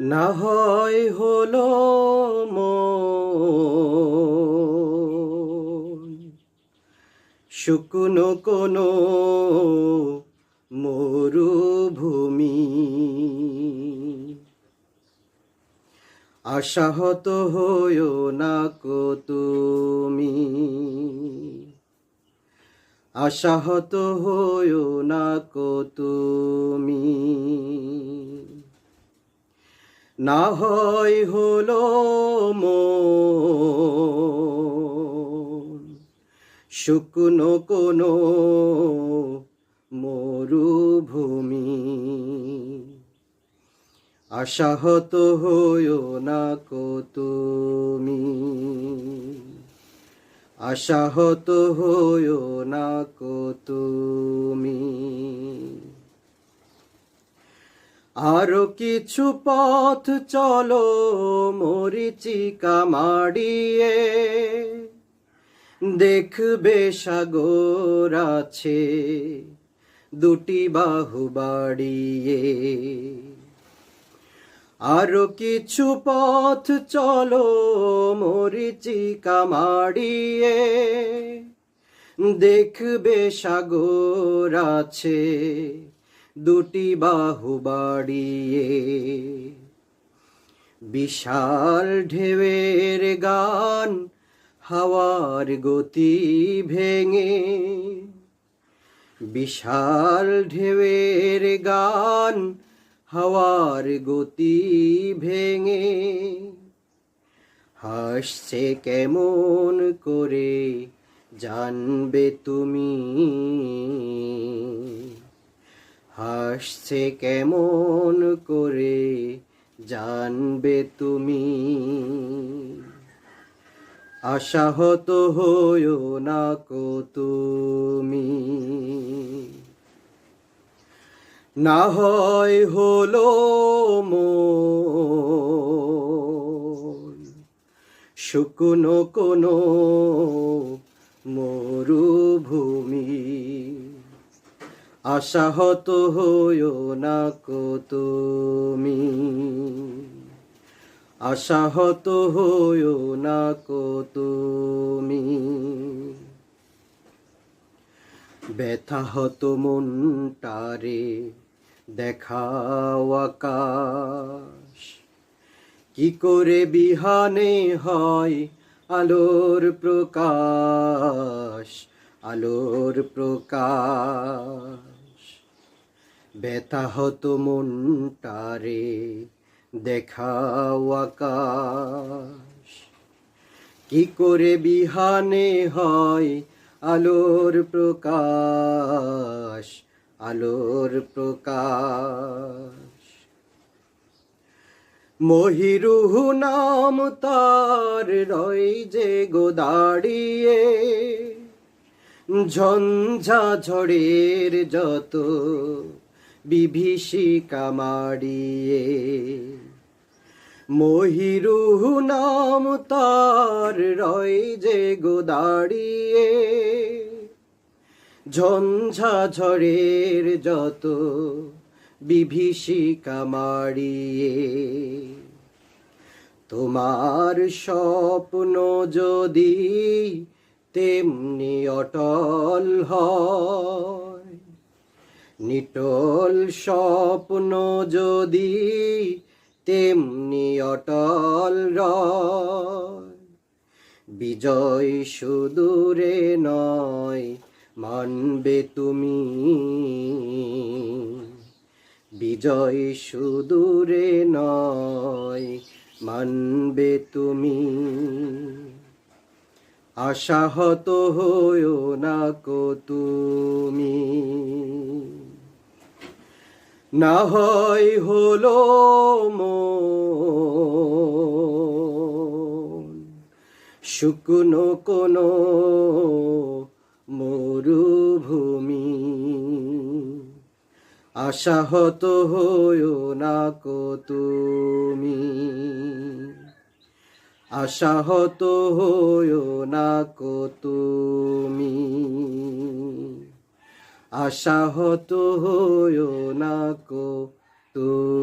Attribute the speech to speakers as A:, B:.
A: না হয় হলো শুকনো কোনো মরুভূমি। আশাহত হইও না কো তুমি। আশাহত হইও না কো তুমি। না হয় হলো শুকনো কোনো মরুভূমি। আশাহত হইও না কো তুমি। আশাহত হইও না কো তুমি। আরও কিছু পথ চলো মরিচিকা মাড়িয়ে। দেখবে সাগর আছে, দুটি বাহু বাড়িয়ে। আরও কিছু পথ চলো মরিচিকা মাড়িয়ে। দেখবে সাগর আছে দুটি বাহু বাড়িয়ে। বিশাল ঢেউয়ের গান হাওয়ার গতি ভেঙে। বিশাল ঢেউয়ের গান হাওয়ার গতি ভেঙে। হাসছে কেমন করে জানবে তুমি? হাসছে কেমন করে জানবে তুমি? আশাহত হইও না কো তুমি। না হয় হলো শুকনো কোনো মরুভূমি। আশাহত হইও না কো তুমি। আশাহত হইও না কো তুমি। ব্যথাহত মনটারে দেখাও আকাশ। কি করে বিহানে হয় আলোর প্রকাশ? আলোর প্রকাশ। ব্যথাহত মনটারে, দেখাও আকাশ। কি করে বিহানে হয় আলোর প্রকাশ আলোর প্রকাশ। মহিরুহু নাম তার রয় যে গো দাঁড়িয়ে, ঝঞ্ঝা ঝড়ের যত বিভীষিকা মাড়িয়ে মহিরুহু নাম তার রয় যে গো দাঁড়িয়ে। ঝঞ্ঝা ঝড়ের যত বিভীষিকা মাড়িয়ে তোমার স্বপ্ন যদি তেমনি অটল হয় নিটল স্বপ্ন যদি তেমনি অটল বিজয় সুদূরে নয়, মানবে তুমি। বিজয় সুদূরে নয়, মানবে তুমি। আশাহত হইও না কো তুমি। না হয় হলো শুকনো কোনো মরুভূমি। আশাহত হইও না কো তুমি, আশাহত হইও না কো তুমি। আশাহত হইও না কো তুমি